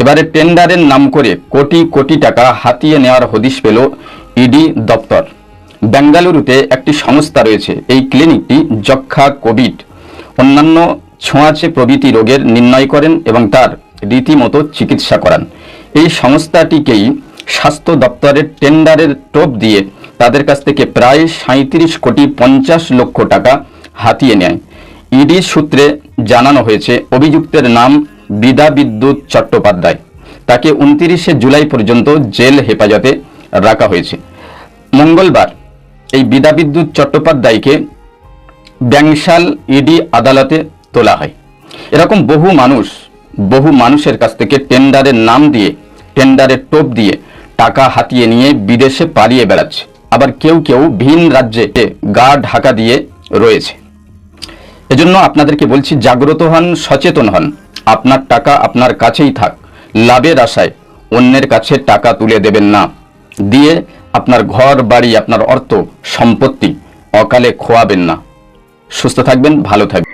এবারে টেন্ডারের নাম করে কোটি কোটি টাকা হাতিয়ে নেওয়ার হদিশ পেল ইডি দপ্তর। বেঙ্গালুরুতে একটি সংস্থা রয়েছে। এই ক্লিনিকটি যক্ষা কোভিড। অন্যান্য ছোঁয়াচে প্রভৃতি রোগের নির্ণয় করেন এবং তার রীতিমতো চিকিৎসা করান। এই সংস্থাটিকেই স্বাস্থ্য দপ্তরের টেন্ডারের টোপ দিয়ে তাদের কাছ থেকে প্রায় সাঁত্রিশ কোটি পঞ্চাশ লক্ষ টাকা হাতিয়ে নেয়। ইডি সূত্রে জানানো হয়েছে, অভিযুক্তের নাম বিদা বিদ্যুৎ চট্টোপাধ্যায়। তাকে উনতিরিশে জুলাই পর্যন্ত জেল হেফাজতে রাখা হয়েছে। মঙ্গলবার এই বিদা বিদ্যুৎ চট্টোপাধ্যায়কে ব্যাংশাল ইডি আদালতে তোলা হয়। এরকম বহু মানুষ, বহু মানুষের কাছ থেকে টেন্ডারের নাম দিয়ে টেন্ডারের টোপ দিয়ে টাকা হাতিয়ে নিয়ে বিদেশে পালিয়ে বেড়াচ্ছে। আবার কেউ কেউ ভিন রাজ্যে গা ঢাকা দিয়ে রয়েছে। এজন্য আপনাদেরকে বলছি, জাগ্রত হন, সচেতন হন। আপনার টাকা আপনার কাছেই থাক। লাভের আশায় অন্যের কাছে টাকা তুলে দেবেন না। দিয়ে আপনার ঘর, বাড়ি, আপনার অর্থ, সম্পত্তি অকালে খোয়াবেন না। সুস্থ থাকবেন, ভালো থাকবেন।